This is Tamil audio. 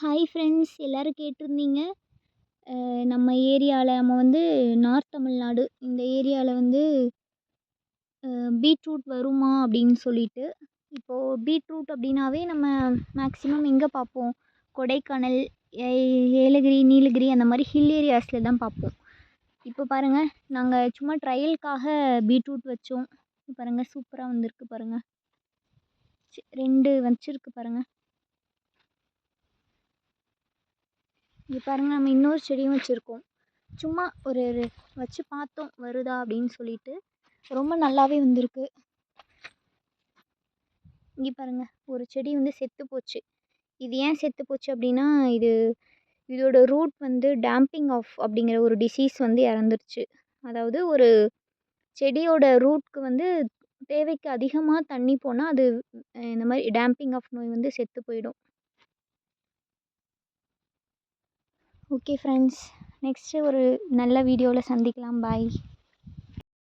ஹாய் ஃப்ரெண்ட்ஸ் எல்லோரும் கேட்டிருந்தீங்க. நம்ம ஏரியாவில் நம்ம வந்து நார்த் தமிழ்நாடு இந்த ஏரியாவில் வந்து பீட்ரூட் வருமா அப்படின்னு சொல்லிட்டு இப்போது பீட்ரூட் அப்படின்னாவே நம்ம மேக்ஸிமம் எங்கே பார்ப்போம்? கொடைக்கானல் ஏ- ஏலகிரி நீலகிரி அந்த மாதிரி ஹில் ஏரியாஸில் தான் பார்ப்போம். இப்போ பாருங்கள் நாங்கள் சும்மா ட்ரையலுக்காக பீட்ரூட் வச்சோம். பாருங்கள் சூப்பராக வந்திருக்கு பாருங்கள் ரெண்டு வச்சிருக்கு பாருங்கள் இங்கே பாருங்கள் நம்ம இன்னொரு செடியும் வச்சுருக்கோம். சும்மா ஒரு வச்சு பார்த்தோம் வருதா அப்படின்னு சொல்லிட்டு. ரொம்ப நல்லாவே வந்திருக்கு. இங்கே பாருங்கள் ஒரு செடி வந்து செத்து போச்சு. இது ஏன் செத்து போச்சு அப்படின்னா இது இதோட ரூட் வந்து டேம்பிங் ஆஃப் அப்படிங்கிற ஒரு டிசீஸ் வந்து இறந்துருச்சு. அதாவது ஒரு செடியோட ரூட்க்கு வந்து தேவைக்கு அதிகமாக தண்ணி போனால் அது இந்த மாதிரி டேம்பிங் ஆஃப் நோய் வந்து செத்து போயிடும். ஓகே ஃப்ரெண்ட்ஸ் நெக்ஸ்ட்டு ஒரு நல்ல வீடியோவில் சந்திக்கலாம். பாய்.